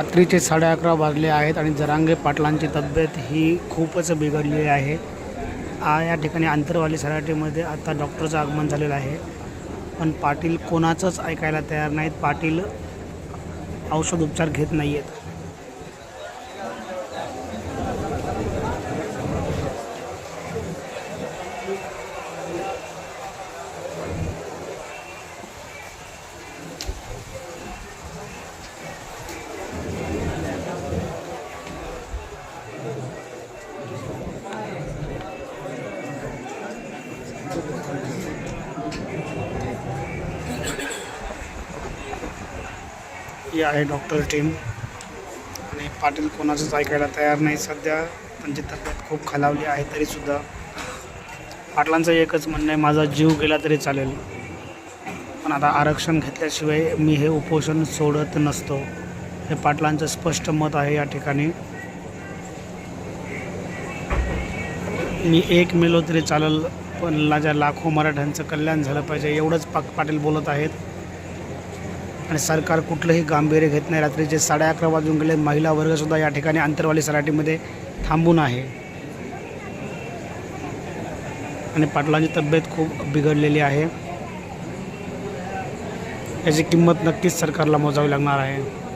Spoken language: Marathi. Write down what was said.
रात्रीचे साडे अकरा वाजले आहेत आणि जरांगे पाटलांची तब्येत ही खूपच बिघडलेली आहे. आ या ठिकाणी आंतरवाली सराटीमध्ये आता डॉक्टरचं आगमन झालेलं आहे. पण पाटील कोणाचंच ऐकायला तयार नाहीत. पाटील औषध उपचार घेत नाही आहेत ही आहे डॉक्टर टीम आणि पाटील कोणाचंच ऐकायला तयार नाही सध्या. त्यांची तब्येत खूप खालावली आहे तरीसुद्धा. पाटलांचं एकच म्हणणं आहे माझा जीव गेला तरी चालेल. पण आता आरक्षण घेतल्याशिवाय मी हे उपोषण सोडत नसतो. हे पाटलांचं स्पष्ट मत आहे या ठिकाणी. मी एक मेलो तरी चालेल पण माझ्या लाखो मराठ्यांचं कल्याण झालं पाहिजे एवढंच पा पाटील बोलत आहेत. आणि सरकार कुठलंही गांभीर्य घेत नाही. रात्रीचे साडे अकरा वाजून गेले. महिला वर्गसुद्धा या ठिकाणी आंतरवाली सराटीमध्ये थांबून आहे. आणि पाटलांची तब्येत खूप बिघडलेली आहे. याची किंमत नक्कीच सरकारला मोजावी लागणार आहे.